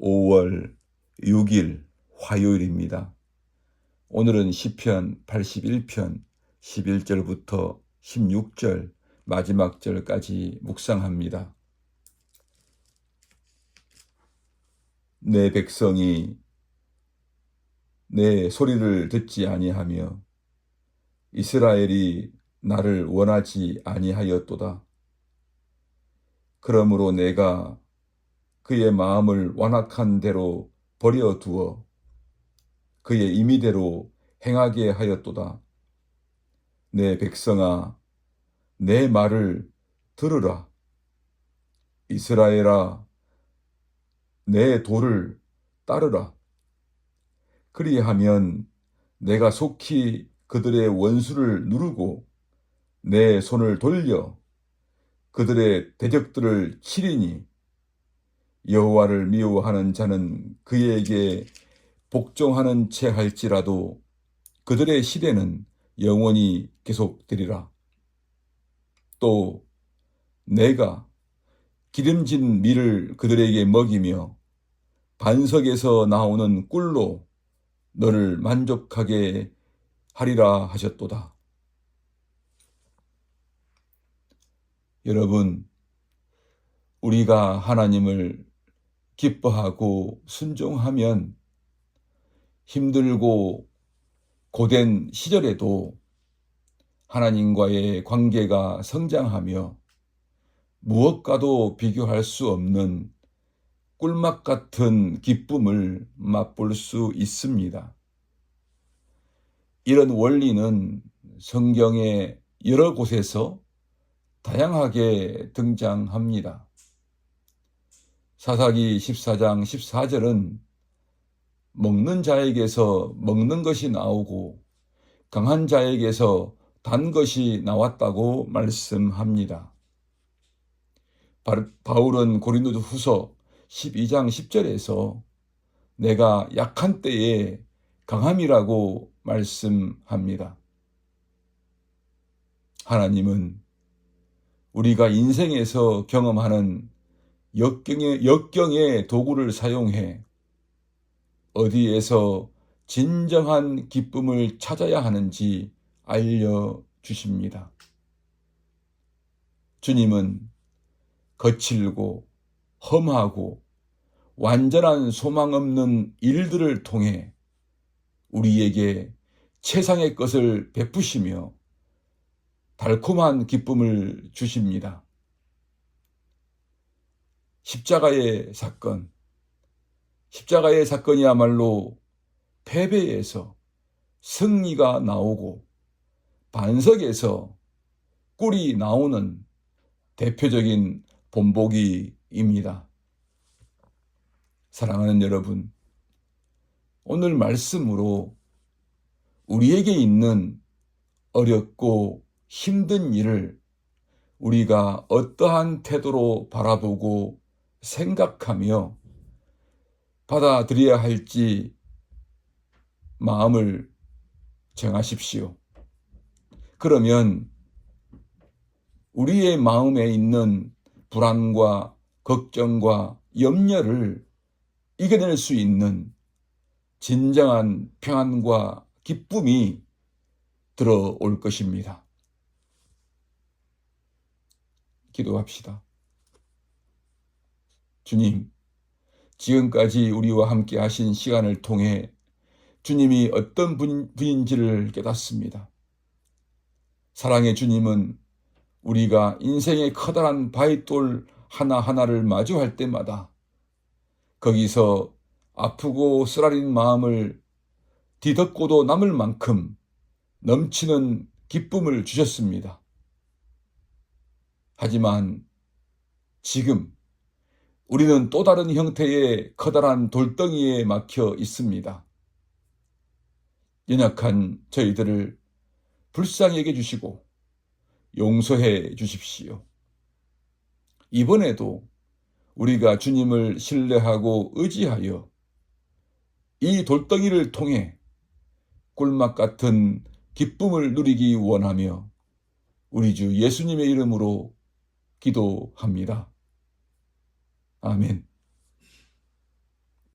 5월 6일 화요일입니다. 오늘은 시편 81편 11절부터 16절 마지막 절까지 묵상합니다. 내 백성이 내 소리를 듣지 아니하며 이스라엘이 나를 원하지 아니하였도다. 그러므로 내가 그의 마음을 완악한 대로 버려 두어 그의 임의대로 행하게 하였도다. 내 백성아, 내 말을 들으라. 이스라엘아, 내 도를 따르라. 그리하면 내가 속히 그들의 원수를 누르고 내 손을 돌려 그들의 대적들을 치리니 여호와를 미워하는 자는 그에게 복종하는 채 할지라도 그들의 시대는 영원히 계속되리라. 또 내가 기름진 밀을 그들에게 먹이며 반석에서 나오는 꿀로 너를 만족하게 하리라 하셨도다. 여러분, 우리가 하나님을 기뻐하고 순종하면 힘들고 고된 시절에도 하나님과의 관계가 성장하며 무엇과도 비교할 수 없는 꿀맛 같은 기쁨을 맛볼 수 있습니다. 이런 원리는 성경의 여러 곳에서 다양하게 등장합니다. 사사기 14장 14절은 먹는 자에게서 먹는 것이 나오고 강한 자에게서 단 것이 나왔다고 말씀합니다. 바울은 고린도 후서 12장 10절에서 내가 약한 때에 강함이라고 말씀합니다. 하나님은 우리가 인생에서 경험하는 역경의, 역경의 도구를 사용해 어디에서 진정한 기쁨을 찾아야 하는지 알려주십니다. 주님은 거칠고 험하고 완전한 소망 없는 일들을 통해 우리에게 최상의 것을 베푸시며 달콤한 기쁨을 주십니다. 십자가의 사건, 십자가의 사건이야말로 패배에서 승리가 나오고 반석에서 꿀이 나오는 대표적인 본보기입니다. 사랑하는 여러분, 오늘 말씀으로 우리에게 있는 어렵고 힘든 일을 우리가 어떠한 태도로 바라보고 생각하며 받아들여야 할지 마음을 정하십시오. 그러면 우리의 마음에 있는 불안과 걱정과 염려를 이겨낼 수 있는 진정한 평안과 기쁨이 들어올 것입니다. 기도합시다. 주님, 지금까지 우리와 함께 하신 시간을 통해 주님이 어떤 분 인지를 깨닫습니다. 사랑의 주님은 우리가 인생의 커다란 바위돌 하나하나를 마주할 때마다 거기서 아프고 쓰라린 마음을 뒤덮고도 남을 만큼 넘치는 기쁨을 주셨습니다. 하지만 지금 우리는 또 다른 형태의 커다란 돌덩이에 막혀 있습니다. 연약한 저희들을 불쌍히 여겨 주시고 용서해 주십시오. 이번에도 우리가 주님을 신뢰하고 의지하여 이 돌덩이를 통해 꿀맛 같은 기쁨을 누리기 원하며 우리 주 예수님의 이름으로 기도합니다. 아멘.